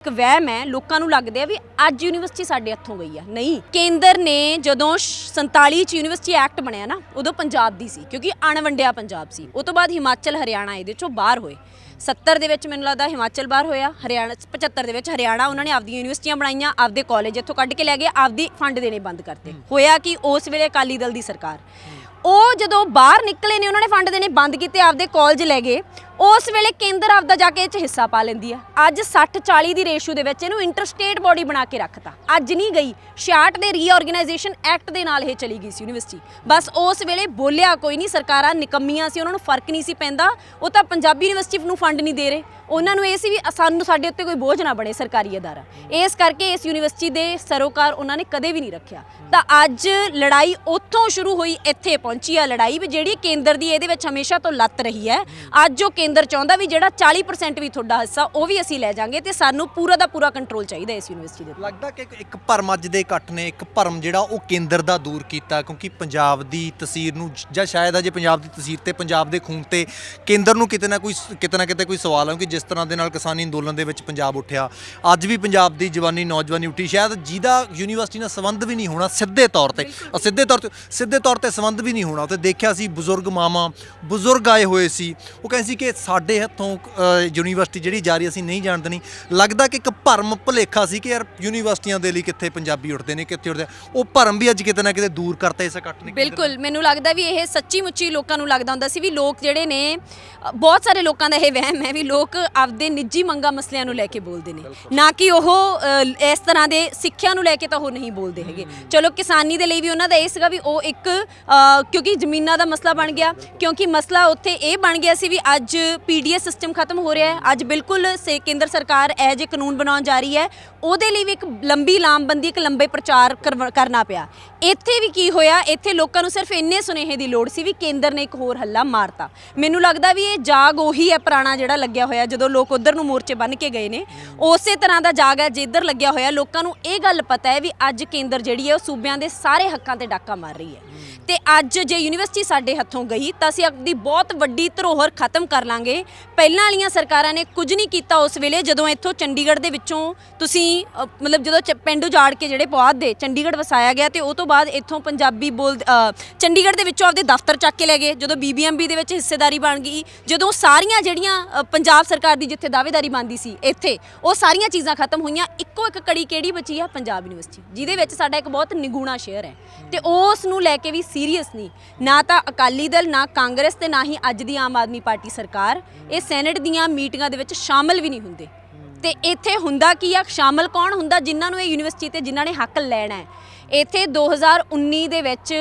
ਇੱਕ ਵਹਿਮ ਹੈ ਲੋਕਾਂ ਨੂੰ ਲੱਗਦਾ ਹੈ ਵੀ ਅੱਜ ਯੂਨੀਵਰਸਿਟੀ ਸਾਡੇ ਹੱਥੋਂ ਗਈ ਆ। ਨਹੀਂ ਕੇਂਦਰ ਨੇ ਜਦੋਂ ਸ਼- 47 ਚ ਯੂਨੀਵਰਸਿਟੀ ਐਕਟ ਬਣਿਆ ਨਾ ਉਦੋਂ ਪੰਜਾਬ ਦੀ ਸੀ ਕਿਉਂਕਿ ਅਣਵੰਡਿਆ ਪੰਜਾਬ ਸੀ। ਉਹ ਤੋਂ ਬਾਅਦ ਹਿਮਾਚਲ ਹਰਿਆਣਾ ਇਹਦੇ ਚੋਂ ਬਾਹਰ ਹੋਏ। 70 ਦੇ ਵਿੱਚ ਮੈਨੂੰ ਲੱਗਦਾ ਹਿਮਾਚਲ ਬਾਹਰ ਹੋਇਆ ਹਰਿਆਣਾ 75 ਦੇ ਵਿੱਚ ਹਰਿਆਣਾ ਉਹਨਾਂ ਨੇ ਆਪਦੀਆਂ ਯੂਨੀਵਰਸਿਟੀਆਂ ਬਣਾਈਆਂ ਆਪਦੇ ਕਾਲਜ ਇੱਥੋਂ ਕੱਢ ਕੇ ਲੈ ਗਏ ਆਪਦੀ ਫੰਡ ਦੇਣੇ ਬੰਦ ਕਰਤੇ। ਹੋਇਆ ਕਿ ਉਸ ਵੇਲੇ ਅਕਾਲੀ ਦਲ ਦੀ ਸਰਕਾਰ। ਉਹ ਜਦੋਂ ਬਾਹਰ ਨਿਕਲੇ ਨੇ ਉਹਨਾਂ ਨੇ ਫੰਡ ਦੇਣੇ ਬੰਦ ਕੀਤੇ ਆਪਦੇ ਕਾਲਜ ਲੈ ਗਏ। ਉਸ ਵੇਲੇ ਕੇਂਦਰ ਆਪਦਾ ਜਾ ਕੇ ਇਹ ਚ ਹਿੱਸਾ ਪਾ ਲੈਂਦੀ ਆ। ਅੱਜ 60 40 ਦੀ ਰੇਸ਼ੋ ਦੇ ਵਿੱਚ ਇਹਨੂੰ ਇੰਟਰਸਟੇਟ ਬੋਡੀ ਬਣਾ ਕੇ ਰੱਖਤਾ। ਅੱਜ ਨਹੀਂ ਗਈ 66 ਦੇ ਰੀਆਰਗੇਨਾਈਜੇਸ਼ਨ ਐਕਟ ਦੇ ਨਾਲ ਇਹ ਚਲੀ ਗਈ ਸੀ ਯੂਨੀਵਰਸਿਟੀ ਬਸ ਉਸ ਵੇਲੇ ਬੋਲਿਆ ਕੋਈ ਨਹੀਂ, ਸਰਕਾਰਾਂ ਨਿਕੰਮੀਆਂ ਸੀ, ਉਹਨਾਂ ਨੂੰ ਫ਼ਰਕ ਨਹੀਂ ਸੀ ਪੈਂਦਾ। ਉਹ ਤਾਂ ਪੰਜਾਬੀ ਯੂਨੀਵਰਸਿਟੀ ਨੂੰ ਫੰਡ ਨਹੀਂ ਦੇ ਰਹੇ। ਉਹਨਾਂ ਨੂੰ ਇਹ ਸੀ ਵੀ ਸਾਨੂੰ ਸਾਡੇ ਉੱਤੇ ਕੋਈ ਬੋਝ ਨਾ ਬਣੇ ਸਰਕਾਰੀ ਅਦਾਰਾ। ਇਸ ਕਰਕੇ ਇਸ ਯੂਨੀਵਰਸਿਟੀ ਦੇ ਸਰੋਕਾਰ ਉਹਨਾਂ ਨੇ ਕਦੇ ਵੀ ਨਹੀਂ ਰੱਖਿਆ। ਤਾਂ ਅੱਜ ਲੜਾਈ ਉੱਥੋਂ ਸ਼ੁਰੂ ਹੋਈ, ਇੱਥੇ ਪਹੁੰਚੀ ਆ ਲੜਾਈ ਵੀ ਜਿਹੜੀ ਕੇਂਦਰ ਦੀ ਇਹਦੇ ਵਿੱਚ ਹਮੇਸ਼ਾ ਤੋਂ ਲੱਤ ਰਹੀ ਹੈ। ਅੱਜ ਉਹ ਕੇਂਦਰ ਚਾਹੁੰਦਾ ਵੀ ਜਿਹੜਾ 40% ਵੀ ਤੁਹਾਡਾ ਹਿੱਸਾ, ਉਹ ਵੀ ਅਸੀਂ ਲੈ ਜਾਾਂਗੇ ਤੇ ਸਾਨੂੰ ਪੂਰਾ ਦਾ ਪੂਰਾ ਕੰਟਰੋਲ ਚਾਹੀਦਾ ਇਸ ਯੂਨੀਵਰਸਿਟੀ ਦੇ ਲੱਗਦਾ ਕਿ ਇੱਕ- ਇੱਕ ਭਰਮ ਅੱਜ ਦੇ ਇਕੱਠ ਨੇ, ਇੱਕ ਭਰਮ ਜਿਹੜਾ ਉਹ ਕੇਂਦਰ ਦਾ ਦੂਰ ਕੀਤਾ, ਕਿਉਂਕਿ ਪੰਜਾਬ ਦੀ ਤਸਵੀਰ ਨੂੰ ਜਾਂ ਸ਼ਾਇਦ ਅਜੇ ਪੰਜਾਬ ਦੀ ਤਸਵੀਰ ਤੇ, ਪੰਜਾਬ ਦੇ ਖੂਨ ਤੇ ਕੇਂਦਰ ਨੂੰ ਕਿਤੇ ਨਾ ਕੋਈ ਕਿਤੇ ਨਾ ਕਿਤੇ ਕੋਈ ਸਵਾਲ ਹੈ ਕਿ ਜਿਸ ਤਰ੍ਹਾਂ ਦੇ ਨਾਲ ਕਿਸਾਨੀ ਅੰਦੋਲਨ ਦੇ ਵਿੱਚ ਪੰਜਾਬ ਉੱਠਿਆ। ਅੱਜ ਵੀ ਪੰਜਾਬ ਦੀ ਜਵਾਨੀ ਨੌਜਵਾਨੀ ਉੱਠੀ। ਸ਼ਾਇਦ ਜਿਹਦਾ ਯੂਨੀਵਰਸਿਟੀ ਨਾਲ ਸੰਬੰਧ ਵੀ ਨਹੀਂ ਹੋਣਾ ਸਿੱਧੇ ਤੌਰ ਤੇ। ਸਿੱਧੇ ਤੌਰ ਤੇ ਸਿੱਧੇ ਤੌਰ ਤੇ ਸੰਬੰਧ ਵੀ ਨਹੀਂ ਹੋਣਾ। ਤੇ ਦੇਖਿਆ ਸੀ ਬਜ਼ੁਰਗ ਮਾਮਾ ਬਜ਼ੁਰਗ ਆਏ ਹੋਏ ਸੀ। ਉਹ ਕਹਿੰਦੇ ਸੀ ਕਿ ਸਾਡੇ ਹੱਥੋਂ ਯੂਨੀਵਰਸਿਟੀ ਜਿਹੜੀ ਜਾ ਰਹੀ ਅਸੀਂ ਨਹੀਂ ਜਾਣ ਦੇਣੀ ਲੱਗਦਾ ਕਿ ਇੱਕ ਭਰਮ ਭੁਲੇਖਾ ਸੀ ਕਿ ਯਾਰ ਯੂਨੀਵਰਸਿਟੀਆਂ ਦੇ ਲਈ ਕਿੱਥੇ ਪੰਜਾਬੀ ਉੱਠਦੇ ਨੇ ਕਿੱਥੇ ਉੱਠਦੇ ਉਹ ਭਰਮ ਵੀ ਅੱਜ ਕਿਤੇ ਨਾ ਕਿਤੇ ਦੂਰ ਕਰਤਾ ਇਸ ਇਕੱਠ ਨੇ ਬਿਲਕੁਲ। ਮੈਨੂੰ ਲੱਗਦਾ ਵੀ ਇਹ ਸੱਚੀ ਮੁੱਚੀ ਲੋਕਾਂ ਨੂੰ ਲੱਗਦਾ ਹੁੰਦਾ ਸੀ ਵੀ ਲੋਕ ਜਿਹੜੇ ਨੇ ਬਹੁਤ ਸਾਰੇ ਲੋਕਾਂ ਦਾ ਇਹ ਵਹਿਮ ਹੈ ਵੀ ਲੋਕ ਆਪਦੇ ਨਿੱਜੀ ਮੰਗਾ ਮਸਲਿਆਂ ਨੂੰ ਲੈ ਕੇ ਬੋਲਦੇ ਨੇ। ਨਾ ਕਿ ਉਹ ਅ, ਇਸ ਤਰ੍ਹਾਂ ਦੇ ਸਿੱਖਿਆ ਨੂੰ ਲੈ ਕੇ ਤਾਂ ਉਹ ਨਹੀਂ ਬੋਲਦੇ ਹੈਗੇ। ਚਲੋ ਕਿਸਾਨੀ ਦੇ ਲਈ ਵੀ ਉਹਨਾਂ ਦਾ ਇਹ ਸੀਗਾ ਵੀ ਉਹ ਇੱਕ ਅ, ਕਿਉਂਕਿ ਜ਼ਮੀਨਾਂ ਦਾ ਮਸਲਾ ਬਣ ਗਿਆ। ਕਿਉਂਕਿ ਮਸਲਾ ਉੱਥੇ ਇਹ ਬਣ ਗਿਆ ਸੀ ਵੀ ਅੱਜ ਪੀਡੀਐਸ ਸਿਸਟਮ ਖਤਮ ਹੋ ਰਿਹਾ ਹੈ। ਅੱਜ ਬਿਲਕੁਲ ਸੇ ਕੇਂਦਰ ਸਰਕਾਰ ਇਹ ਜੇ ਕਾਨੂੰਨ ਬਣਾਉਣ ਜਾ ਰਹੀ ਹੈ। ਉਹਦੇ ਲਈ ਵੀ ਇੱਕ ਲੰਬੀ ਲਾਮਬੰਦੀ ਇੱਕ ਲੰਬੇ ਪ੍ਰਚਾਰ ਕਰਵ- ਕਰਨਾ ਪਿਆ। ਇੱਥੇ ਵੀ ਕੀ ਹੋਇਆ? ਇੱਥੇ ਲੋਕਾਂ ਨੂੰ ਸਿਰਫ ਇੰਨੇ ਸੁਨੇਹੇ ਦੀ ਲੋੜ ਸੀ ਵੀ ਕੇਂਦਰ ਨੇ ਇੱਕ ਹੋਰ ਹੱਲਾ ਮਾਰਤਾ। ਮੈਨੂੰ ਲੱਗਦਾ ਵੀ ਇਹ ਜਾਗ ਉਹੀ ਹੈ ਪੁਰਾਣਾ ਜਿਹੜਾ ਲੱਗਿਆ ਹੋਇਆ ਜਦੋਂ ਲੋਕ ਉਧਰ ਨੂੰ ਮੋਰਚੇ ਬੰਨ ਕੇ ਗਏ ਨੇ। ਉਸੇ ਤਰ੍ਹਾਂ ਦਾ ਜਾਗ ਹੈ ਜਿੱਧਰ ਲੱਗਿਆ ਹੋਇਆ ਲੋਕਾਂ ਨੂੰ ਇਹ ਗੱਲ ਪਤਾ ਹੈ ਵੀ ਅੱਜ ਕੇਂਦਰ ਜਿਹੜੀ ਹੈ ਉਹ ਸੂਬਿਆਂ ਦੇ ਸਾਰੇ ਹੱਕਾਂ ਤੇ ਡਾਕਾ ਮਾਰ ਰਹੀ ਹੈ। ਤੇ ਅੱਜ ਜੇ ਯੂਨੀਵਰਸਿਟੀ ਸਾਡੇ ਹੱਥੋਂ ਗਈ ਤਾਂ ਅਸੀਂ ਆਪਣੀ ਬਹੁਤ ਵੱਡੀ ਧਰੋਹਰ ਖਤਮ ਕਰ ਲਾਂਗੇ। ਪਹਿਲਾਂ ਵਾਲੀਆਂ ਸਰਕਾਰਾਂ ਨੇ ਕੁਝ ਨਹੀਂ ਕੀਤਾ ਉਸ ਵੇਲੇ ਜਦੋਂ ਇੱਥੋਂ ਚੰਡੀਗੜ੍ਹ ਦੇ ਵਿੱਚੋਂ ਤੁਸੀਂ ਅ, ਮਤਲਬ ਜਦੋਂ ਚ- ਪਿੰਡ ਉਜਾੜ ਕੇ ਜਿਹੜੇ ਪੁਆਧ ਦੇ ਚੰਡੀਗੜ੍ਹ ਵਸਾਇਆ ਗਿਆ ਤੇ ਉਹ ਤੋਂ ਬਾਅਦ ਇੱਥੋਂ ਪੰਜਾਬੀ ਬੋਲ ਚੰਡੀਗੜ੍ਹ ਦੇ ਵਿੱਚੋਂ ਆਪਦੇ ਦਫ਼ਤਰ ਚੱਕ ਕੇ ਲੈ ਗਏ, ਜਦੋਂ ਬੀਬੀਐਮਬੀ ਦੇ ਵਿੱਚ ਹਿੱਸੇਦਾਰੀ ਬਣ ਗਈ, ਜਦੋਂ ਸਾਰੀਆਂ ਜਿਹੜੀਆਂ ਪੰਜਾਬ ਸਰਕਾਰ ਦੀ ਜਿੱਥੇ ਦਾਅਵੇਦਾਰੀ ਬਣਦੀ ਸੀ, ਇੱਥੇ, ਉਹ ਸਾਰੀਆਂ ਚੀਜ਼ਾਂ ਖਤਮ ਹੋਈਆਂ, ਇੱਕੋ ਇੱਕ ਕੜੀ ਕਿਹੜੀ ਬਚੀ ਆ? ਪੰਜਾਬ ਯੂਨੀਵਰਸਿਟੀ, ਜਿਹਦੇ ਵਿੱਚ ਸਾਡਾ ਇੱਕ ਬਹੁਤ ਨਿਗੂਣਾ ਸ਼ੇਅਰ ਹੈ। ਤੇ ਉਸ ਨੂੰ ਲੈ ਕੇ ਵੀ ਸੀਰੀਅਸ ਨਹੀਂ, ਨਾ ਤਾਂ ਅਕਾਲੀ ਦਲ, ਨਾ ਕਾਂਗਰਸ ਤੇ ਨਾ ਹੀ ਅੱਜ ਦੀ ਆਮ ਆਦਮੀ ਪਾਰਟੀ ਸਰਕਾਰ, ਇਹ ਸੈਨੇਟ ਦੀਆਂ ਮੀਟਿੰਗਾਂ ਦੇ ਵਿੱਚ ਸ਼ਾਮਲ ਵੀ ਨਹੀਂ ਹੁੰਦੇ। ਤੇ ਇੱਥੇ ਹੁੰਦਾ ਕੀ ਆ? ਸ਼ਾਮਲ ਕੌਣ ਹੁੰਦਾ? ਜਿਨ੍ਹਾਂ ਨੂੰ ਇਹ ਯੂਨੀਵਰਸਿਟੀ ਤੇ ਜਿਨ੍ਹਾਂ ਨੇ ਹੱਕ ਲੈਣਾ ਹੈ। ਇੱਥੇ 2019 ਦੇ ਵਿੱਚ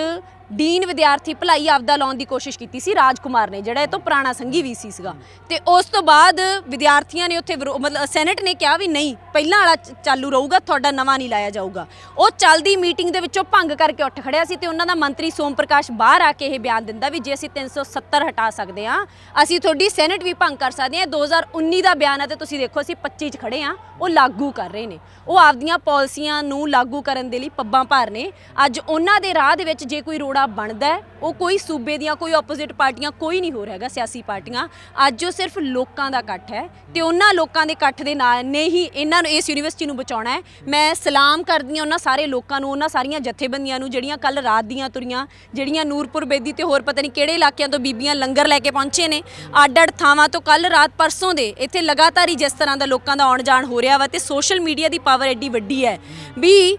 ਡੀਨ ਵਿਦਿਆਰਥੀ ਭਲਾਈ ਆਪਦਾ ਲਾਉਣ ਦੀ ਕੋਸ਼ਿਸ਼ ਕੀਤੀ ਸੀ, ਰਾਜਕੁਮਾਰ ਨੇ, ਜਿਹੜਾ ਇਹ ਤੋਂ ਪੁਰਾਣਾ ਸੰਘੀ ਵੀਸੀ ਸੀਗਾ। ਤੇ ਉਸ ਤੋਂ ਬਾਅਦ ਵਿਦਿਆਰਥੀਆਂ ਨੇ ਉੱਥੇ ਵਿਰੋ- ਮਤਲਬ ਸੈਨੇਟ ਨੇ ਕਿਹਾ ਵੀ ਨਹੀਂ, ਪਹਿਲਾਂ ਵਾਲਾ ਚ- ਚਾਲੂ ਰਹੂਗਾ, ਤੁਹਾਡਾ ਨਵਾਂ ਨਹੀਂ ਲਾਇਆ ਜਾਊਗਾ। ਉਹ ਚੱਲਦੀ ਮੀਟਿੰਗ ਦੇ ਵਿੱਚੋਂ ਭੰਗ ਕਰਕੇ ਉੱਠ ਖੜਿਆ ਸੀ ਤੇ ਉਹਨਾਂ ਦਾ ਮੰਤਰੀ ਸੋਮ ਪ੍ਰਕਾਸ਼ ਬਾਹਰ ਆ ਕੇ ਇਹ ਬਿਆਨ ਦਿੰਦਾ ਵੀ ਜੇ ਅਸੀਂ 370 ਹਟਾ ਸਕਦੇ ਹਾਂ, ਅਸੀਂ ਤੁਹਾਡੀ ਸੈਨੇਟ ਵੀ ਭੰਗ ਕਰ ਸਕਦੇ ਹਾਂ। ਇਹ 2019 ਦਾ ਬਿਆਨ ਹੈ ਤੇ ਤੁਸੀਂ ਦੇਖੋ ਅਸੀਂ 25 ਚ ਖੜੇ ਹਾਂ, ਉਹ ਲਾਗੂ ਕਰ ਰਹੇ ਨੇ। ਉਹ ਆਪਦੀਆਂ ਪਾਲਿਸੀਆਂ ਨੂੰ ਲਾਗੂ ਕਰਨ ਦੇ ਲਈ ਪੱਬਾਂ ਭਾਰ ਨੇ। ਅੱਜ ਉਹਨਾਂ ਦੇ ਰਾਹ ਦੇ ਵਿੱਚ ਜੇ ਕੋਈ ਰੋੜਾ ਬਣਦਾ ਉਹ ਕੋਈ ਸੂਬੇ ਦੀਆਂ, ਕੋਈ ਆਪੋਜ਼ਿਟ ਪਾਰਟੀਆਂ, ਕੋਈ ਨਹੀਂ ਹੋਰ ਹੈਗਾ ਸਿਆਸੀ ਪਾਰਟੀਆਂ। ਅੱਜ ਉਹ ਸਿਰਫ ਲੋਕਾਂ ਦਾ ਇਕੱਠ ਹੈ ਤੇ ਉਹਨਾਂ ਲੋਕਾਂ ਦੇ ਇਕੱਠ ਦੇ ਨਾਲ ਨੇ ਹੀ ਇਹਨਾਂ ਨੂੰ ਇਸ ਯੂਨੀਵਰਸਿਟੀ ਨੂੰ ਬਚਾਉਣਾ ਹੈ। ਮੈਂ ਸਲਾਮ ਕਰਦੀ ਹਾਂ ਉਹਨਾਂ ਸਾਰੇ ਲੋਕਾਂ ਨੂੰ, ਉਹਨਾਂ ਸਾਰੀਆਂ ਜਥੇਬੰਦੀਆਂ ਨੂੰ, ਜਿਹੜੀਆਂ ਕੱਲ ਰਾਤ ਦੀਆਂ ਤੁਰੀਆਂ, ਜਿਹੜੀਆਂ ਨੂਰਪੁਰ, ਬੇਦੀ ਤੇ ਹੋਰ ਪਤਾ ਨਹੀਂ ਕਿਹੜੇ ਇਲਾਕਿਆਂ ਤੋਂ ਬੀਬੀਆਂ ਲੰਗਰ ਲੈ ਕੇ ਪਹੁੰਚੇ ਨੇ। ਅੱਡ ਅੱਡ ਥਾਵਾਂ ਤੋਂ ਕੱਲ ਰਾਤ ਪਰਸੋਂ ਦੇ ਇੱਥੇ ਲਗਾਤਾਰ ਹੀ ਜਿਸ ਤਰ੍ਹਾਂ ਦਾ ਲੋਕਾਂ ਦਾ ਆਉਣ ਜਾਣ ਹੋ ਰਿਹਾ ਵਾ ਤੇ ਸੋਸ਼ਲ ਮੀਡੀਆ ਦੀ ਪਾਵਰ ਐਡੀ ਵੱਡੀ ਹੈ। ਵੀ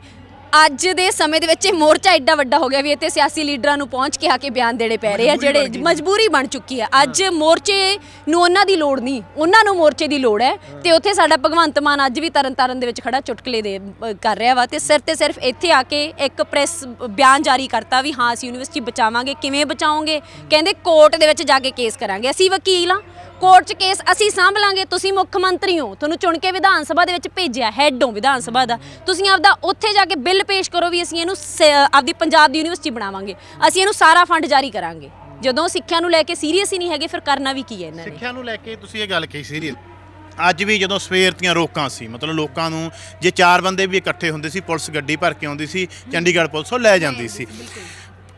ਅੱਜ ਦੇ ਸਮੇਂ ਦੇ ਵਿੱਚ ਇਹ ਮੋਰਚਾ ਐਡਾ ਵੱਡਾ ਹੋ ਗਿਆ ਵੀ ਇੱਥੇ ਸਿਆਸੀ ਲੀਡਰਾਂ ਨੂੰ ਪਹੁੰਚ ਕੇ ਆ ਕੇ ਬਿਆਨ ਦੇਣੇ ਪੈ ਰਹੇ ਆ ਜਿਹੜੇ ਮਜਬੂਰੀ ਬਣ ਚੁੱਕੀ ਹੈ ਅੱਜ ਮੋਰਚੇ ਨੂੰ ਉਹਨਾਂ ਦੀ ਲੋੜ ਨਹੀਂ। ਉਹਨਾਂ ਨੂੰ ਮੋਰਚੇ ਦੀ ਲੋੜ ਹੈ ਤੇ ਉੱਥੇ ਸਾਡਾ ਭਗਵੰਤ ਮਾਨ ਅੱਜ ਵੀ ਤਰਨਤਾਰਨ ਦੇ ਵਿੱਚ ਖੜਾ ਚੁਟਕਲੇ ਦੇ ਕਰ ਰਿਹਾ ਵਾ ਤੇ ਸਿਰ ਤੇ ਸਿਰਫ ਇੱਥੇ ਆ ਕੇ ਇੱਕ ਪ੍ਰੈਸ ਬਿਆਨ ਜਾਰੀ ਕਰਤਾ ਵੀ ਹਾਂ ਅਸੀਂ ਯੂਨੀਵਰਸਿਟੀ ਬਚਾਵਾਂਗੇ। ਕਿਵੇਂ ਬਚਾਓਗੇ? ਕਹਿੰਦੇ ਕੋਰਟ ਦੇ ਵਿੱਚ ਜਾ ਕੇ ਕੇਸ ਕਰਾਂਗੇ। ਅਸੀਂ ਵਕੀਲ ਆ ਕੋਰਟ 'ਚ ਕੇਸ ਅਸੀਂ ਸਾਂਭ ਲਾਂਗੇ ਤੁਸੀਂ ਮੁੱਖ ਮੰਤਰੀ ਹੋ। ਤੁਹਾਨੂੰ ਚੁਣ ਕੇ ਵਿਧਾਨ ਸਭਾ ਦੇ ਵਿੱਚ ਭੇਜਿਆ ਹੈਡ ਹੋ ਵਿਧਾਨ ਸਭਾ ਦਾ। ਤੁਸੀਂ ਆਪਦਾ ਉੱਥੇ ਜਾ ਕੇ ਬਿੱਲ ਪੇਸ਼ ਕਰੋ ਵੀ ਅਸੀਂ ਇਹਨੂੰ ਸ- ਆਪਦੀ ਪੰਜਾਬ ਦੀ ਯੂਨੀਵਰਸਿਟੀ ਬਣਾਵਾਂਗੇ। ਅਸੀਂ ਇਹਨੂੰ ਸਾਰਾ ਫੰਡ ਜਾਰੀ ਕਰਾਂਗੇ। ਜਦੋਂ ਸਿੱਖਿਆ ਨੂੰ ਲੈ ਕੇ ਸੀਰੀਅਸ ਹੀ ਨਹੀਂ ਹੈਗੇ, ਫਿਰ ਕਰਨਾ ਵੀ ਕੀ ਹੈ ਇਹਨਾਂ ਨੇ? ਸਿੱਖਿਆ ਨੂੰ ਲੈ ਕੇ ਤੁਸੀਂ ਇਹ ਗੱਲ ਕਹੀ ਸੀਰੀਅਸ ਅੱਜ ਵੀ ਜਦੋਂ ਸਵੇਰ ਦੀਆਂ ਰੋਕਾਂ ਸੀ, ਮਤਲਬ ਲੋਕਾਂ ਨੂੰ ਜੇ ਚਾਰ ਬੰਦੇ ਵੀ ਇਕੱਠੇ ਹੁੰਦੇ ਸੀ, ਪੁਲਿਸ ਗੱਡੀ ਭਰ ਕੇ ਆਉਂਦੀ ਸੀ, ਚੰਡੀਗੜ੍ਹ ਪੁਲਿਸ ਉਹ ਲੈ ਜਾਂਦੀ ਸੀ।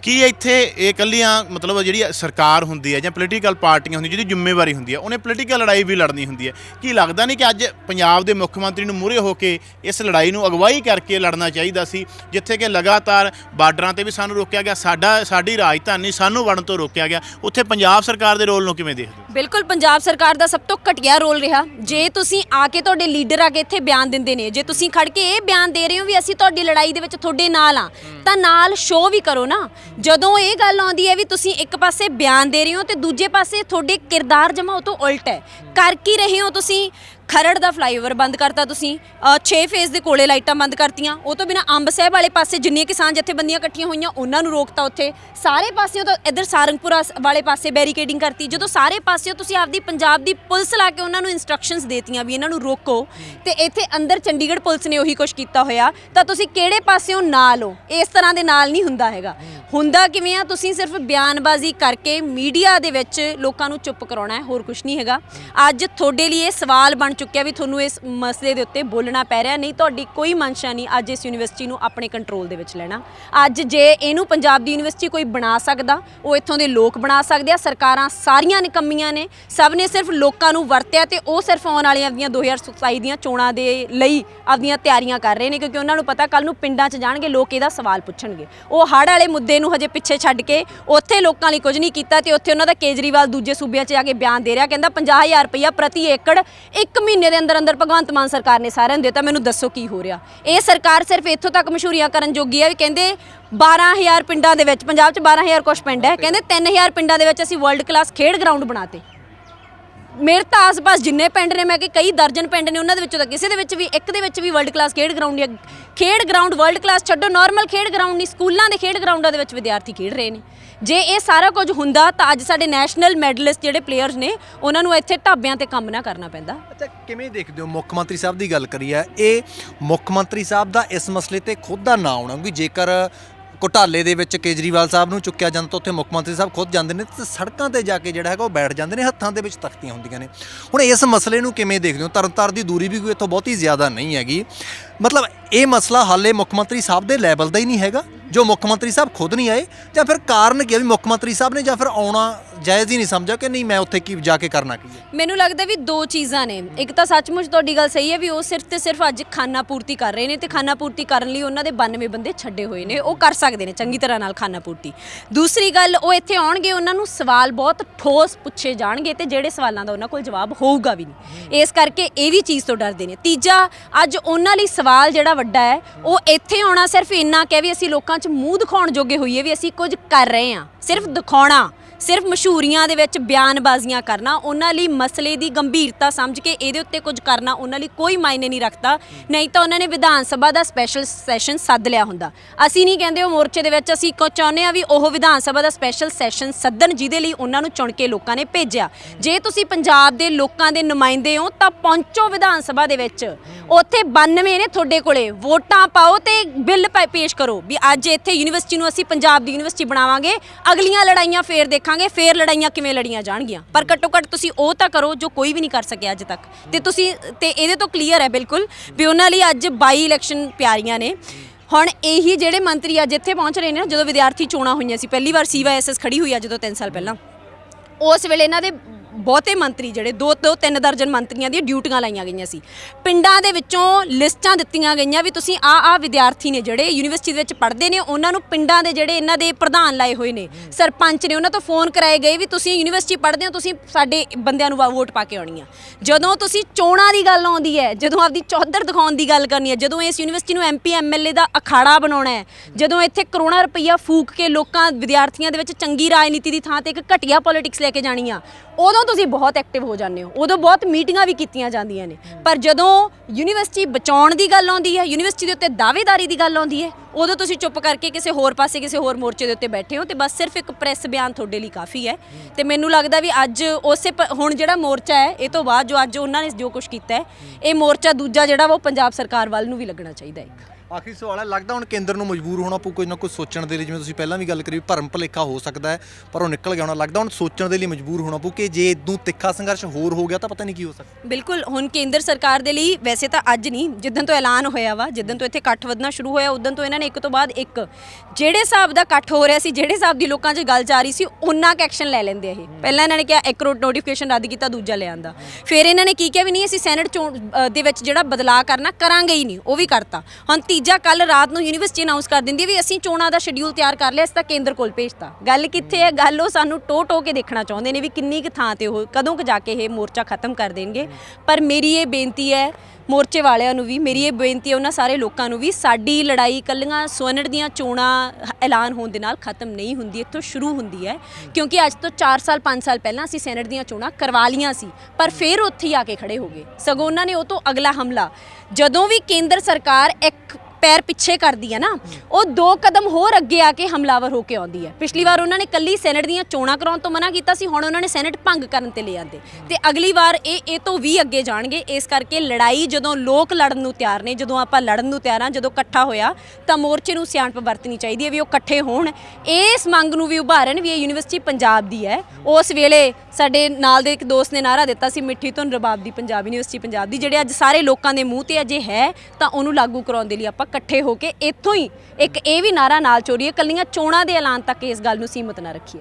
ਕੀ ਇੱਥੇ ਇਹ ਇਕੱਲੀਆਂ, ਮਤਲਬ ਜਿਹੜੀ ਸਰਕਾਰ ਹੁੰਦੀ ਹੈ ਜਾਂ ਪੋਲੀਟੀਕਲ ਪਾਰਟੀਆਂ ਹੁੰਦੀਆਂ, ਜਿਹਦੀ ਜ਼ਿੰਮੇਵਾਰੀ ਹੁੰਦੀ ਹੈ, ਉਹਨੇ ਪੋਲੀਟੀਕਲ ਲੜਾਈ ਵੀ ਲੜਨੀ ਹੁੰਦੀ ਹੈ। ਕੀ ਲੱਗਦਾ ਨਹੀਂ ਕਿ ਅੱਜ ਪੰਜਾਬ ਦੇ ਮੁੱਖ ਮੰਤਰੀ ਨੂੰ ਮੂਹਰੇ ਹੋ ਕੇ ਇਸ ਲੜਾਈ ਨੂੰ ਅਗਵਾਈ ਕਰਕੇ ਲੜਨਾ ਚਾਹੀਦਾ ਸੀ, ਜਿੱਥੇ ਕਿ ਲਗਾਤਾਰ ਬਾਰਡਰਾਂ ਤੇ ਵੀ ਸਾਨੂੰ ਰੋਕਿਆ ਗਿਆ, ਸਾਡਾ, ਸਾਡੀ ਰਾਜਧਾਨੀ ਸਾਨੂੰ ਵੜਨ ਤੋਂ ਰੋਕਿਆ ਗਿਆ, ਉੱਥੇ ਪੰਜਾਬ ਸਰਕਾਰ ਦੇ ਰੋਲ ਨੂੰ ਕਿਵੇਂ ਦੇਖਦੇ ਬਿਲਕੁਲ, ਪੰਜਾਬ ਸਰਕਾਰ ਦਾ ਸਭ ਤੋਂ ਘਟੀਆ ਰੋਲ ਰਿਹਾ। ਜੇ ਤੁਸੀਂ ਆ ਕੇ ਤੁਹਾਡੇ ਲੀਡਰ ਆ ਕੇ ਇੱਥੇ ਬਿਆਨ ਦਿੰਦੇ ਨੇ, ਜੇ ਤੁਸੀਂ ਖੜ ਕੇ ਇਹ ਬਿਆਨ ਦੇ ਰਹੇ ਹੋ ਵੀ ਅਸੀਂ ਤੁਹਾਡੀ ਲੜਾਈ ਦੇ ਵਿੱਚ ਤੁਹਾਡੇ ਨਾਲ ਆ ਤਾਂ ਨਾਲ ਸ਼ੋਅ ਵੀ ਕਰੋ ਨਾ। ਜਦੋਂ ਇਹ ਗੱਲ ਆਉਂਦੀ ਹੈ ਵੀ ਤੁਸੀਂ ਇੱਕ ਪਾਸੇ ਬਿਆਨ ਦੇ ਰਹੇ ਹੋ ਤੇ ਦੂਜੇ ਪਾਸੇ ਤੁਹਾਡੇ ਕਿਰਦਾਰ ਜਮਾ ਉਹ ਤੋਂ ਉਲਟ ਹੈ। ਕਰ ਕੀ ਰਹੇ ਹੋ ਤੁਸੀਂ? ਖਰੜ ਦਾ ਫਲਾਈਓਵਰ ਬੰਦ ਕਰਤਾ ਤੁਸੀਂ। 6 ਫੇਜ਼ ਦੇ ਕੋਲੇ ਲਾਈਟਾਂ ਬੰਦ ਕਰਤੀਆਂ। ਉਹ ਤੋਂ ਬਿਨਾ ਅੰਬ ਸਾਹਿਬ ਵਾਲੇ ਪਾਸੇ ਜਿੰਨੀਆਂ ਕਿਸਾਨ ਜਥੇਬੰਦੀਆਂ ਇਕੱਠੀਆਂ ਹੋਈਆਂ, ਉਹਨਾਂ ਨੂੰ ਰੋਕਤਾ ਉੱਥੇ। ਸਾਰੇ ਪਾਸਿਓਂ ਤਾਂ ਇੱਧਰ ਸਾਰੰਗਪੁਰਾ ਸ- ਵਾਲੇ ਪਾਸੇ ਬੈਰੀਕੇਡਿੰਗ ਕਰਤੀ। ਜਦੋਂ ਸਾਰੇ ਪਾਸਿਓਂ ਤੁਸੀਂ ਆਪਦੀ ਪੰਜਾਬ ਦੀ ਪੁਲਿਸ ਲਾ ਕੇ ਉਹਨਾਂ ਨੂੰ ਇਨਸਟਰਕਸ਼ਨਸ ਦੇਤੀਆਂ ਵੀ ਇਹਨਾਂ ਨੂੰ ਰੋਕੋ, ਤੇ ਇੱਥੇ ਅੰਦਰ ਚੰਡੀਗੜ੍ਹ ਪੁਲਿਸ ਨੇ ਉਹੀ ਕੁਝ ਕੀਤਾ ਹੋਇਆ, ਤਾਂ ਤੁਸੀਂ ਕਿਹੜੇ ਪਾਸਿਓਂ ਨਾਲ ਹੋ ਇਸ ਤਰ੍ਹਾਂ ਦੇ ਨਾਲ ਨਹੀਂ ਹੁੰਦਾ ਹੈਗਾ। ਹੁੰਦਾ ਕਿਵੇਂ ਆ, ਤੁਸੀਂ ਸਿਰਫ ਬਿਆਨਬਾਜ਼ੀ ਕਰਕੇ ਮੀਡੀਆ ਦੇ ਵਿੱਚ ਲੋਕਾਂ ਨੂੰ ਚੁੱਪ ਕਰਾਉਣਾ ਹੈ, ਹੋਰ ਕੁਝ ਨਹੀਂ ਹੈਗਾ। ਅੱਜ ਤੁਹਾਡੇ ਲਈ ਇਹ ਸਵਾਲ ਬਣ ਚੁੱਕਿਆ ਵੀ ਤੁਹਾਨੂੰ ਇਸ ਮਸਲੇ ਦੇ ਉੱਤੇ ਬੋਲਣਾ ਪੈ ਰਿਹਾ। ਨਹੀਂ, ਤੁਹਾਡੀ ਕੋਈ ਮਨਸ਼ਾ ਨਹੀਂ ਅੱਜ ਇਸ ਯੂਨੀਵਰਸਿਟੀ ਨੂੰ ਆਪਣੇ ਕੰਟਰੋਲ ਦੇ ਵਿੱਚ ਲੈਣਾ। ਅੱਜ ਜੇ ਇਹਨੂੰ ਪੰਜਾਬ ਦੀ ਯੂਨੀਵਰਸਿਟੀ ਕੋਈ ਬਣਾ ਸਕਦਾ, ਉਹ ਇੱਥੋਂ ਦੇ ਲੋਕ ਬਣਾ ਸਕਦੇ ਆ। ਸਰਕਾਰਾਂ ਸਾਰੀਆਂ ਨਿਕੰਮੀਆਂ ਨੇ। ਸਭ ਨੇ ਸਿਰਫ ਲੋਕਾਂ ਨੂੰ ਵਰਤਿਆ ਤੇ ਉਹ ਸਿਰਫ ਆਉਣ ਵਾਲੀਆਂ ਆਪਣੀਆਂ 2027 ਦੀਆਂ ਚੋਣਾਂ ਦੇ ਲਈ ਆਪਣੀਆਂ ਤਿਆਰੀਆਂ ਕਰ ਰਹੇ ਨੇ, ਕਿਉਂਕਿ ਉਹਨਾਂ ਨੂੰ ਪਤਾ ਕੱਲ ਨੂੰ ਪਿੰਡਾਂ 'ਚ ਜਾਣਗੇ, ਲੋਕ ਇਹਦਾ ਸਵਾਲ ਪੁੱਛਣਗੇ। ਉਹ ਹੜ੍ਹ ਵਾਲੇ ਮੁੱਦੇ ਨੂੰ ਹਜੇ ਪਿੱਛੇ ਛੱਡ ਕੇ ਉੱਥੇ ਲੋਕਾਂ ਲਈ ਕੁਝ ਨਹੀਂ ਕੀਤਾ ਤੇ ਉੱਥੇ ਉਹਨਾਂ ਦਾ ਕੇਜਰੀਵਾਲ ਦੂਜੇ ਸੂਬਿਆਂ 'ਚ ਜਾ ਕੇ ਬਿਆਨ ਦੇ ਰਿਹਾ, ਕਹਿੰਦਾ 50000 ਰੁਪਇਆ ਪ੍ਰਤੀ ਏਕੜ, ਇੱਕ ਮਹੀਨੇ ਦੇ ਅੰਦਰ ਅੰਦਰ ਭਗਵੰਤ ਮਾਨ ਸਰਕਾਰ ਨੇ ਸਾਰਿਆਂ ਨੂੰ ਦਿੱਤਾ, ਮੈਨੂੰ ਦੱਸੋ ਕੀ ਹੋ ਰਿਹਾ? ਇਹ ਸਰਕਾਰ ਸਿਰਫ ਇੱਥੋਂ ਤੱਕ ਮਸ਼ਹੂਰੀਆਂ ਕਰਨ ਜੋਗੀ ਹੈ ਵੀ ਕਹਿੰਦੇ 12000 ਪਿੰਡਾਂ ਦੇ ਵਿੱਚ, ਪੰਜਾਬ 'ਚ 12000 ਕੁਛ ਪਿੰਡ ਹੈ, ਕਹਿੰਦੇ 3000 ਪਿੰਡਾਂ ਦੇ ਵਿੱਚ ਅਸੀਂ ਵਰਲਡ ਕਲਾਸ ਖੇਡ ਗਰਾਊਂਡ ਬਣਾਤੇ। ਮੇਰੇ ਤਾਂ ਆਸ-ਪਾਸ ਜਿੰਨੇ ਪਿੰਡ ਨੇ, ਮੈਂ ਕਿ ਕਈ ਦਰਜਨ ਪਿੰਡ ਨੇ, ਉਹਨਾਂ ਦੇ ਵਿੱਚੋਂ ਤਾਂ ਕਿਸੇ ਦੇ ਵਿੱਚ ਵੀ, ਇੱਕ ਦੇ ਵਿੱਚ ਵੀ ਵਰਲਡ ਕਲਾਸ ਖੇਡ ਗਰਾਊਂਡ ਜਾਂ ਖੇਡ ਗਰਾਊਂਡ ਵਰਲਡ ਕਲਾਸ ਛੱਡੋ ਨਾਰਮਲ ਖੇਡ ਗਰਾਊਂਡ ਨਹੀਂ, ਸਕੂਲਾਂ ਦੇ ਖੇਡ ਗਰਾਊਂਡਾਂ ਦੇ ਵਿੱਚ ਵਿਦਿਆਰਥੀ ਖੇਡ ਰਹੇ ਨੇ। ਜੇ ਇਹ ਸਾਰਾ ਕੁਝ ਹੁੰਦਾ ਤਾਂ ਅੱਜ ਸਾਡੇ ਨੈਸ਼ਨਲ ਮੈਡਲਿਸਟ ਜਿਹੜੇ ਪਲੇਅਰਸ ਨੇ, ਉਹਨਾਂ ਨੂੰ ਇੱਥੇ ਢਾਬਿਆਂ ਤੇ ਕੰਮ ਨਾ ਕਰਨਾ ਪੈਂਦਾ। ਅੱਛਾ, ਕਿਵੇਂ ਦੇਖਦੇ ਹੋ ਮੁੱਖ ਮੰਤਰੀ ਸਾਹਿਬ ਦੀ ਗੱਲ ਕਰੀ ਹੈ ਇਹ ਮੁੱਖ ਮੰਤਰੀ ਸਾਹਿਬ ਦਾ ਇਸ ਮਸਲੇ ਤੇ ਖੁਦ ਦਾ ਨਾਂ ਆਉਣਾ ਕਿ ਜੇਕਰ ਘੁਟਾਲੇ ਦੇ ਵਿੱਚ ਕੇਜਰੀਵਾਲ ਸਾਹਿਬ ਨੂੰ ਚੁੱਕਿਆ ਜਾਂਦਾ ਤਾਂ ਉੱਥੇ ਮੁੱਖ ਮੰਤਰੀ ਸਾਹਿਬ ਖੁਦ ਜਾਂਦੇ ਨੇ ਤੇ ਸੜਕਾਂ ਤੇ ਜਾ ਕੇ ਜਿਹੜਾ ਹੈਗਾ ਉਹ ਬੈਠ ਜਾਂਦੇ ਨੇ, ਹੱਥਾਂ ਦੇ ਵਿੱਚ ਤਖਤੀਆਂ ਹੁੰਦੀਆਂ ਨੇ। ਹੁਣ ਇਸ ਮਸਲੇ ਨੂੰ ਕਿਵੇਂ ਦੇਖਦੇ ਹੋ? ਤਰਨਤਾਰ ਦੀ ਦੂਰੀ ਵੀ ਕੋਈ ਇੱਥੋਂ ਬਹੁਤੀ ਜ਼ਿਆਦਾ ਨਹੀਂ ਹੈਗੀ। ਮਤਲਬ ਇਹ ਮਸਲਾ ਹਾਲੇ ਮੁੱਖ ਮੰਤਰੀ ਸਾਹਿਬ ਦੇ ਲੈਵਲ ਦਾ ਹੀ ਨਹੀਂ ਹੈਗਾ। ਜੋ ਮੁੱਖ ਮੰਤਰੀ ਸਾਹਿਬ ਖੁਦ ਨਹੀਂ ਆਏ ਜਾਂ ਫਿਰ ਕਾਰਨ ਕੀ ਹੈ ਵੀ ਮੁੱਖ ਮੰਤਰੀ ਸਾਹਿਬ ਨੇ ਜਾਂ ਫਿਰ ਆਉਣਾ ਜਾਇਜ਼ ਹੀ ਨਹੀਂ ਸਮਝਿਆ ਕਿ ਨਹੀਂ ਮੈਂ ਉੱਥੇ ਕੀ ਜਾ ਕੇ ਕਰਨਾ ਕੀ ਹੈ। ਮੈਨੂੰ ਲੱਗਦਾ ਵੀ ਦੋ ਚੀਜ਼ਾਂ ਨੇ। ਇੱਕ ਤਾਂ ਸੱਚਮੁੱਚ ਤੁਹਾਡੀ ਗੱਲ ਸਹੀ ਹੈ ਵੀ ਉਹ ਸਿਰਫ ਤੇ ਸਿਰਫ ਅੱਜ ਖਾਨਾ ਪੂਰਤੀ ਕਰ ਰਹੇ ਨੇ ਤੇ ਖਾਨਾ ਪੂਰਤੀ ਕਰਨ ਲਈ ਉਹਨਾਂ ਦੇ 92 ਬੰਦੇ ਛੱਡੇ ਹੋਏ ਨੇ। ਉਹ ਕਰ ਸਕਦੇ ਨੇ ਚੰਗੀ ਤਰ੍ਹਾਂ ਨਾਲ ਖਾਨਾ ਪੂਰਤੀ। ਦੂਸਰੀ ਗੱਲ, ਉਹ ਇੱਥੇ ਆਉਣਗੇ, ਉਹਨਾਂ ਨੂੰ ਸਵਾਲ ਬਹੁਤ ਠੋਸ ਪੁੱਛੇ ਜਾਣਗੇ ਤੇ ਜਿਹੜੇ ਸਵਾਲਾਂ ਦਾ ਉਹਨਾਂ ਕੋਲ ਜਵਾਬ ਹੋਊਗਾ ਵੀ ਨਹੀਂ। ਇਸ ਕਰਕੇ ਇਹ ਵੀ ਚੀਜ਼ ਤੋਂ ਡਰਦੇ ਨੇ। ਤੀਜਾ, ਅੱਜ ਉਹਨਾਂ ਲਈ ਸਵਾਲ ਜਿਹੜਾ ਵੱਡਾ ਹੈ, ਉਹ ਇੱਥੇ ਆਉਣਾ ਸਿਰਫ ਇੰਨਾ ਕਹਿ ਵੀ ਅਸੀਂ ਲੋਕਾਂ 'ਚ ਮੂੰਹ ਦਿਖਾਉਣ ਜੋਗੇ ਹੋਈਏ ਵੀ ਅਸੀਂ ਕੁਝ ਕਰ ਰਹੇ ਹਾਂ। ਸਿਰਫ ਦਿਖਾਉਣਾ। ਸਿਰਫ ਮਸ਼ਹੂਰੀਆਂ ਦੇ ਵਿੱਚ ਬਿਆਨਬਾਜ਼ੀਆਂ ਕਰਨਾ, ਉਹਨਾਂ ਲਈ ਮਸਲੇ ਦੀ ਗੰਭੀਰਤਾ ਸਮਝ ਕੇ ਇਹਦੇ ਉੱਤੇ ਕੁਝ ਕਰਨਾ ਉਹਨਾਂ ਲਈ ਕੋਈ ਮਾਇਨੇ ਨਹੀਂ ਰੱਖਦਾ, ਨਹੀਂ ਤਾਂ ਉਹਨਾਂ ਨੇ ਵਿਧਾਨ ਸਭਾ ਦਾ ਸਪੈਸ਼ਲ ਸੈਸ਼ਨ ਸੱਦ ਲਿਆ ਹੁੰਦਾ। ਅਸੀਂ ਨਹੀਂ ਕਹਿੰਦੇ ਉਹ ਮੋਰਚੇ ਦੇ ਵਿੱਚ, ਅਸੀਂ ਕੋ ਚਾਹੁੰਦੇ ਆ ਵੀ ਉਹ ਵਿਧਾਨ ਸਭਾ ਦਾ ਸਪੈਸ਼ਲ ਸੈਸ਼ਨ ਸੱਦਣ ਜਿਹਦੇ ਲਈ ਉਹਨਾਂ ਨੂੰ ਚੁਣ ਕੇ ਲੋਕਾਂ ਨੇ ਭੇਜਿਆ। ਜੇ ਤੁਸੀਂ ਪੰਜਾਬ ਦੇ ਲੋਕਾਂ ਦੇ ਨੁਮਾਇੰਦੇ ਹੋ, ਤਾਂ ਪਹੁੰਚੋ ਵਿਧਾਨ ਸਭਾ ਦੇ ਵਿੱਚ। ਉੱਥੇ 92 ਨੇ ਤੁਹਾਡੇ ਕੋਲੇ। ਵੋਟਾਂ ਪਾਓ ਤੇ ਬਿੱਲ ਪੇ- ਪੇਸ਼ ਕਰੋ ਵੀ ਅੱਜ ਇੱਥੇ ਯੂਨੀਵਰਸਿਟੀ ਨੂੰ ਅਸੀਂ ਪੰਜਾਬ ਦੀ ਯੂਨੀਵਰਸਿਟੀ ਬਣਾਵਾਂਗੇ, ਅਗਲੀਆਂ ਲੜਾਈਆਂ ਫੇਰ ਦੇਖਾਂਗੇ। ਫੇਰ ਲੜਾਈਆਂ ਕਿਵੇਂ ਲੜੀਆਂ ਜਾਣਗੀਆਂ। ਪਰ ਘੱਟੋ ਘੱਟ ਤੁਸੀਂ ਉਹ ਤਾਂ ਕਰੋ ਜੋ ਕੋਈ ਵੀ ਨਹੀਂ ਕਰ ਸਕਿਆ ਅੱਜ ਤੱਕ। ਤੇ ਤੁਸੀਂ ਤੇ ਇਹਦੇ ਤੋਂ ਕਲੀਅਰ ਹੈ ਬਿਲਕੁਲ ਵੀ ਉਹਨਾਂ ਲਈ ਅੱਜ ਬਾਈ ਇਲੈਕਸ਼ਨ ਪਿਆਰੀਆਂ ਨੇ। ਹੁਣ ਇਹੀ ਜਿਹੜੇ ਮੰਤਰੀ ਅੱਜ ਇੱਥੇ ਪਹੁੰਚ ਰਹੇ ਨੇ ਨਾ, ਜਦੋਂ ਵਿਦਿਆਰਥੀ ਚੋਣਾਂ ਹੋਈਆਂ ਸੀ ਪਹਿਲੀ ਵਾਰ ਸੀਵਾਈਐਸਐਸ ਖੜੀ ਹੋਈ ਆ ਜਦੋਂ 3 ਸਾਲ ਪਹਿਲਾਂ। ਉਸ ਵੇਲੇ ਇਹਨਾਂ ਦੇ ਬਹੁਤੇ ਮੰਤਰੀ ਜਿਹੜੇ ਦੋ ਤੋਂ ਤਿੰਨ ਦਰਜਨ ਮੰਤਰੀਆਂ ਦੀਆਂ ਡਿਊਟੀਆਂ ਲਾਈਆਂ ਗਈਆਂ ਸੀ। ਪਿੰਡਾਂ ਦੇ ਵਿੱਚੋਂ ਲਿਸਟਾਂ ਦਿੱਤੀਆਂ ਗਈਆਂ ਵੀ ਤੁਸੀਂ ਆ ਆ ਵਿਦਿਆਰਥੀ ਨੇ ਜਿਹੜੇ ਯੂਨੀਵਰਸਿਟੀ ਦੇ ਵਿੱਚ ਪੜ੍ਹਦੇ ਨੇ, ਉਹਨਾਂ ਨੂੰ ਪਿੰਡਾਂ ਦੇ ਜਿਹੜੇ ਇਹਨਾਂ ਦੇ ਪ੍ਰਧਾਨ ਲਾਏ ਹੋਏ ਨੇ, ਸਰਪੰਚ ਨੇ, ਉਹਨਾਂ ਤੋਂ ਫੋਨ ਕਰਾਏ ਗਏ ਵੀ ਤੁਸੀਂ ਯੂਨੀਵਰਸਿਟੀ ਪੜ੍ਹਦੇ ਹੋ, ਤੁਸੀਂ ਸਾਡੇ ਬੰਦਿਆਂ ਨੂੰ ਵਾ- ਵੋਟ ਪਾ ਕੇ ਆਉਣੀ ਆ। ਜਦੋਂ ਤੁਸੀਂ ਚੋਣਾਂ ਦੀ ਗੱਲ ਆਉਂਦੀ ਹੈ, ਜਦੋਂ ਆਪਦੀ ਚੌਧਰ ਦਿਖਾਉਣ ਦੀ ਗੱਲ ਕਰਨੀ ਹੈ, ਜਦੋਂ ਇਸ ਯੂਨੀਵਰਸਿਟੀ ਨੂੰ ਐਮਪੀ ਐਮਐਲਏ ਦਾ ਅਖਾੜਾ ਬਣਾਉਣਾ ਹੈ, ਜਦੋਂ ਇੱਥੇ ਕਰੋੜਾਂ ਰੁਪਈਆ ਫੂਕ ਕੇ ਲੋਕਾਂ, ਵਿਦਿਆਰਥੀਆਂ ਦੇ ਵਿੱਚ ਚੰਗੀ ਰਾਜਨੀਤੀ ਦੀ ਥਾਂ ਤੇ ਇੱਕ ਘਟੀਆ ਪੋਲਿਟਿਕਸ ਲੈ ਕੇ ਜਾਣੀ ਆ ਉਦੋਂ ਤੁਸੀਂ ਬਹੁਤ ਐਕਟਿਵ ਹੋ ਜਾਂਦੇ ਹੋ। ਉਦੋਂ ਬਹੁਤ ਮੀਟਿੰਗਾਂ ਵੀ ਕੀਤੀਆਂ ਜਾਂਦੀਆਂ ਨੇ। ਪਰ ਜਦੋਂ ਯੂਨੀਵਰਸਿਟੀ ਬਚਾਉਣ ਦੀ ਗੱਲ ਆਉਂਦੀ ਹੈ, ਯੂਨੀਵਰਸਿਟੀ ਦੇ ਉੱਤੇ ਦਾਅਵੇਦਾਰੀ ਦੀ ਗੱਲ ਆਉਂਦੀ ਹੈ, ਉਦੋਂ ਤੁਸੀਂ ਚੁੱਪ ਕਰਕੇ ਕਿਸੇ ਹੋਰ ਪਾਸੇ, ਕਿਸੇ ਹੋਰ ਮੋਰਚੇ ਦੇ ਉੱਤੇ ਬੈਠੇ ਹੋ ਤੇ ਬਸ ਸਿਰਫ ਇੱਕ ਪ੍ਰੈਸ ਬਿਆਨ ਤੁਹਾਡੇ ਲਈ ਕਾਫੀ ਹੈ। ਤੇ ਮੈਨੂੰ ਲੱਗਦਾ ਵੀ ਅੱਜ ਉਸੇ ਪ- ਹੁਣ ਜਿਹੜਾ ਮੋਰਚਾ ਹੈ, ਇਹ ਤੋਂ ਬਾਅਦ ਜੋ ਅੱਜ ਉਹਨਾਂ ਨੇ ਜੋ ਕੁਝ ਕੀਤਾ ਹੈ, ਇਹ ਮੋਰਚਾ ਦੂਜਾ ਜਿਹੜਾ ਵਾ ਉਹ ਪੰਜਾਬ ਸਰਕਾਰ ਵੱਲ ਨੂੰ ਵੀ ਲੱਗਣਾ ਚਾਹੀਦਾ ਹੈ। ਆਖਰੀ ਸਵਾਲ ਹੈ, ਲੱਗਦਾ ਹੁਣ ਕੇਂਦਰ ਨੂੰ ਮਜਬੂਰ ਹੋਣਾ ਪਊ ਕੋਈ ਨਾ ਕੁਝ ਸੋਚਣ ਦੇ ਲਈ, ਜਿਵੇਂ ਤੁਸੀਂ ਪਹਿਲਾਂ ਵੀ ਗੱਲ ਕਰੀ ਭਰਮ ਭਲੇਖਾ ਹੋ ਸਕਦਾ ਹੈ, ਪਰ ਉਹ ਨਿਕਲ ਗਿਆ ਹੋਣਾ। ਲੱਗਦਾ ਹੁਣ ਸੋਚਣ ਦੇ ਲਈ ਮਜਬੂਰ ਹੋਣਾ ਪਊ ਕਿ ਜੇ ਇਦੋਂ ਤਿੱਖਾ ਸੰਘਰਸ਼ ਹੋਰ ਹੋ ਗਿਆ ਤਾਂ ਪਤਾ ਨਹੀਂ ਕੀ ਹੋ ਸਕਦਾ। ਬਿਲਕੁਲ, ਹੁਣ ਕੇਂਦਰ ਸਰਕਾਰ ਦੇ ਲਈ ਵੈਸੇ ਤਾਂ ਅੱਜ ਨਹੀਂ, ਜਿੱਦਣ ਤੋਂ ਐਲਾਨ ਹੋਇਆ ਵਾ, ਜਿੱਦਣ ਤੋਂ ਇੱਥੇ ਇਕੱਠ ਵਧਣਾ ਸ਼ੁਰੂ ਹੋਇਆ ਉਦੋਂ ਤੋਂ ਇਹਨਾਂ ਨੇ ਇੱਕ ਤੋਂ ਬਾਅਦ ਇੱਕ। ਜਿਹੜੇ ਹਿਸਾਬ ਦਾ ਇਕੱਠ ਹੋ ਰਿਹਾ ਸੀ, ਜਿਹੜੇ ਹਿਸਾਬ ਦੀ ਲੋਕਾਂ 'ਚ ਗੱਲ ਜਾ ਰਹੀ ਸੀ, ਉਹਨਾਂ ਕ ਐਕਸ਼ਨ ਲੈ ਲੈਂਦੇ ਇਹ। ਪਹਿਲਾਂ ਇਹਨਾਂ ਨੇ ਕਿਹਾ ਇੱਕ ਰੋਡ ਨੋਟੀਫਿਕੇਸ਼ਨ ਰੱਦ ਕੀਤਾ, ਦੂਜਾ ਲੈ ਆਂਦਾ। ਫਿਰ ਇਹਨਾਂ ਨੇ ਕੀ ਕਿਹਾ ਵੀ ਨਹੀਂ, ਅਸੀਂ ਸੈਨੇਟ ਚੋਣ ਦੇ ਵਿੱਚ ਜਿਹੜਾ ਬਦਲਾਅ ਕਰਨਾ ਕਰਾਂਗੇ ਹੀ ਨਹੀਂ, ਉਹ ਵੀ ਕਰਤਾ। ਹੁਣ ਤੀਜਾ ਕੱਲ ਰਾਤ ਨੂੰ ਯੂਨੀਵਰਸਿਟੀ ਅਨਾਉਂਸ ਕਰ ਦਿੰਦੀ ਵੀ ਅਸੀਂ ਚੋਣਾਂ ਦਾ ਸ਼ਡਿਊਲ ਤਿਆਰ ਕਰ ਲਿਆ, ਇਸ ਤਾਂ ਕੇਂਦਰ ਕੋਲ ਭੇਜਤਾ ਗੱਲ ਕਿੱਥੇ ਹੈ? ਗੱਲ ਉਹ ਸਾਨੂੰ ਟੋ ਟੋ ਕੇ ਦੇਖਣਾ ਚਾਹੁੰਦੇ ਨੇ ਵੀ ਕਿੰਨੀ ਕੁ ਥਾਂ ਤੇ ਉਹ ਕਦੋਂ ਕੁ ਜਾ ਕੇ ਇਹ ਮੋਰਚਾ ਖਤਮ ਕਰ ਦੇਣਗੇ। ਪਰ ਮੇਰੀ ਇਹ ਬੇਨਤੀ ਹੈ, ਮੋਰਚੇ ਵਾਲਿਆਂ ਨੂੰ ਵੀ, ਮੇਰੀ ਇਹ ਬੇਨਤੀ ਹੈ ਉਹਨਾਂ ਸਾਰੇ ਲੋਕਾਂ ਨੂੰ ਵੀ, ਸਾਡੀ ਲੜਾਈ ਕੱਲੀਆਂ ਸੋਨੜ ਦੀਆਂ ਚੋਣਾਂ ਐਲਾਨ ਹੋਣ ਦੇ ਨਾਲ ਖਤਮ ਨਹੀਂ ਹੁੰਦੀ, ਇੱਥੋਂ ਸ਼ੁਰੂ ਹੁੰਦੀ ਹੈ। ਕਿਉਂਕਿ ਅੱਜ ਤੋਂ 4 ਸਾਲ 5 ਸਾਲ ਪਹਿਲਾਂ ਅਸੀਂ ਸੈਨੇਟ ਦੀਆਂ ਚੋਣਾਂ ਕਰਵਾ ਲੀਆਂ ਸੀ, ਪਰ ਫਿਰ ਉੱਥੇ ਹੀ ਆ ਕੇ ਖੜੇ ਹੋ ਗਏ। ਸਗੋਂ ਉਹਨਾਂ ਨੇ ਉਹ ਤੋਂ ਅਗਲਾ ਹਮਲਾ। ਜਦੋਂ ਵੀ ਕੇਂਦਰ ਸਰਕਾਰ ਇੱਕ ਪੈਰ ਪਿੱਛੇ ਕਰਦੀ ਹੈ ਨਾ, ਉਹ ਦੋ ਕਦਮ ਹੋਰ ਅੱਗੇ ਆ ਕੇ ਹਮਲਾਵਰ ਹੋ ਕੇ ਆਉਂਦੀ ਹੈ। ਪਿਛਲੀ ਵਾਰ ਉਹਨਾਂ ਨੇ ਕੱਲੀ ਸੈਨੇਟ ਦੀਆਂ ਚੋਣਾਂ ਕਰਾਉਣ ਤੋਂ ਮਨਾ ਕੀਤਾ ਸੀ, ਹੁਣ ਉਹਨਾਂ ਨੇ ਸੈਨੇਟ ਭੰਗ ਕਰਨ ਤੇ ਲੈ ਆਂਦੇ। ਤੇ ਅਗਲੀ ਵਾਰ ਇਹ ਇਹ ਤੋਂ ਵੀ ਅੱਗੇ ਜਾਣਗੇ, ਇਸ ਕਰਕੇ ਲੜਾਈ ਜਦੋਂ ਲੋਕ ਲੜਨ ਨੂੰ ਤਿਆਰ ਨੇ, ਜਦੋਂ ਆਪਾਂ ਲੜਨ ਨੂੰ ਤਿਆਰ ਹਾਂ, ਜਦੋਂ ਇਕੱਠਾ ਹੋਇਆ, ਤਾਂ ਮੋਰਚੇ ਨੂੰ ਸਿਆਣਪ ਵਰਤਣੀ ਚਾਹੀਦੀ ਹੈ ਵੀ ਉਹ ਇਕੱਠੇ ਹੋਣ। ਇਸ ਮੰਗ ਨੂੰ ਵੀ ਉਭਾਰਨ ਵੀ ਇਹ ਯੂਨੀਵਰਸਿਟੀ ਪੰਜਾਬ ਦੀ ਹੈ। ਉਸ ਵੇਲੇ ਸਾਡੇ ਨਾਲ ਦੇ ਇੱਕ ਦੋਸਤ ਨੇ ਨਾਰਾ ਦਿੱਤਾ ਸੀ, ਮਿੱਠੀ ਧੁਨ ਰਬਾਬ ਦੀ ਪੰਜਾਬ ਯੂਨੀਵਰਸਿਟੀ ਪੰਜਾਬ ਦੀ, ਜਿਹੜੇ ਅੱਜ ਸਾਰੇ ਲੋਕਾਂ ਦੇ ਮੂੰਹ ਤੇ ਅਜੇ ਹੈ, ਤਾਂ ਉਹਨੂੰ ਲਾਗੂ ਕਰਾਉਣ ਦੇ ਲਈ ਆਪਾਂ ਇਕੱਠੇ ਹੋ ਕੇ ਇੱਥੋਂ ਹੀ ਇੱਕ ਇਹ ਵੀ ਨਾਰਾ ਨਾਲ ਚੋਰੀਏ ਕੱਲੀਆਂ ਚੋਣਾਂ ਦੇ ਐਲਾਨ ਤੱਕ ਇਸ ਗੱਲ ਨੂੰ ਸੀਮਤ ਨਾ ਰੱਖੀਏ।